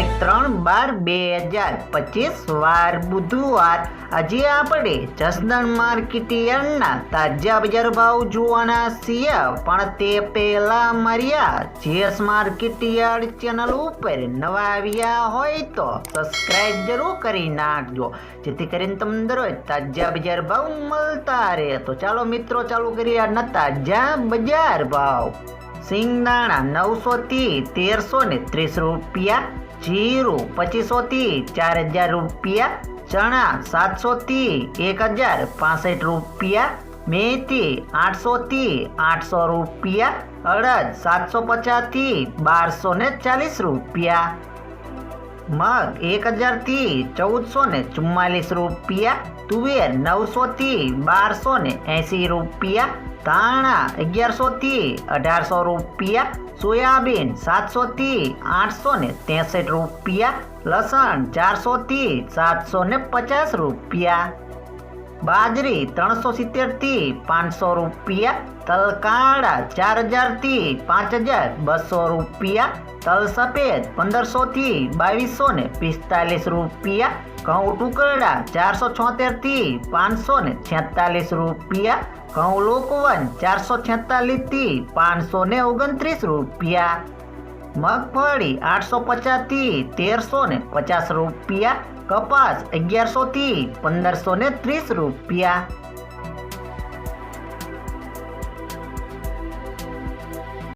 તારીખ ત્રણ બાર બે હજાર પચીસ, વાર બુધવાર. આજે આપણે જસદણ માર્કેટ યાર્ડના તાજા બજાર ભાવ જોવાના છીએ. પણ તે પહેલા માર્યા માર્કેટ યાર્ડ ચેનલ ઉપર નવા આવ્યા હોય તો સબસ્ક્રાઇબ જરૂર કરી નાખજો. જેથી કરીને તમને દરરોજ તાજા બજાર ભાવ મળતા રહે. તો ચાલો મિત્રો, ચાલુ કરીએ આજના તાજા બજાર ભાવ. સિંગદાણા નવસો થી તેરસો ને ત્રીસ રૂપિયા, જીરું પચીસો થી ચાર હજાર રૂપિયા, ચણા સાતસો થી એક હજાર પાસઠ રૂપિયા, મેથી આઠસો થી આઠસો રૂપિયા, અડદ સાતસો પચાસથી બારસો ને ચાલીસ રૂપિયા, મગ એક હજારથી ચૌદસો ને ચુમ્માલીસ રૂપિયા, તુવેર નવસો થી બારસો ને એંસી રૂપિયા ધાણા અગિયારસો થી અઢારસો રૂપિયા, સોયાબીન સાતસો થી આઠસો ને ત્રેસઠ રૂપિયા, લસણ ચારસો થી સાતસો ને પચાસ રૂપિયા. બાજરી ત્રણસો સિત્તેરથી પાંચસો રૂપિયા તલ કાળા ચાર હજારથી પાંચ હજાર, બસો રૂપિયા તલ સફેદ પંદરસો થી બાવીસો ને પિસ્તાલીસ રૂપિયા, ઘઉં ટુકડા ચારસો છોતેરથી પાંચસો ને છેતાલીસ રૂપિયા, ઘઉં લોકવન ચારસો છેતાલીસથી પાંચસો ને ઓગણત્રીસ રૂપિયા. મગફળી આઠસો પચાસથી તેરસો ને પચાસ રૂપિયા, કપાસ અગિયારસો થી પંદરસો ને ત્રીસ રૂપિયા.